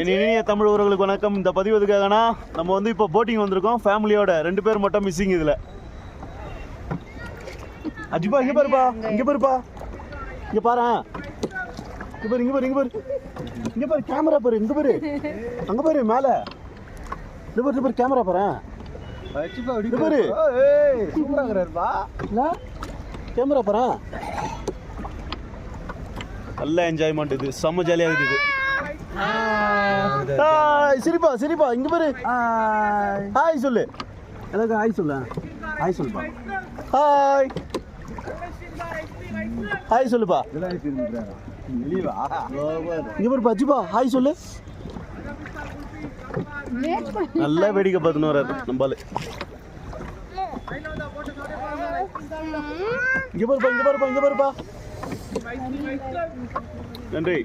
என் இனிய தமிழ் உறவுகளுக்கு வணக்கம். இந்த பதிவு எதுக்காகனா நம்ம வந்து இப்போ போட்டிங் வந்திருக்கோம். ஃபேமிலியோட ரெண்டு பேர் மட்டும் மிஸ்ஸிங் இதில். அஜிபா இங்கே பாருப்பா. இங்கே பாருப்பா. இங்கே பாரு. இங்கே பாரு இங்கே பாரு இங்கே பாரு. இங்கே பாரு கேமரா பாரு. இங்கே பாரு. அங்கே பாரு மேலே. இது பாரு பாரு கேமரா பாரு. இது பாரு. கேமரா பாரு. நல்ல என்ஜாய்மெண்ட் இது. செம்ம ஜாலியாக இருக்குது சரிப்பா சரிப்பா இங்க பாரு. ஹாய் சொல்லு. எனக்கு ஹாய் சொல்லு. ஹாய் சொல்லுப்பா. ஹாய் ஹாய் சொல்லுப்பா. இங்க பாரு பஜ்ஜிப்பா. ஹாய் சொல்லு. நல்லா வேடிக்கை பார்த்துன்னு வர்றாரு நம்மளு இங்க பாருப்பா இங்க பாருப்பா இங்க பாருப்பா. நன்றி.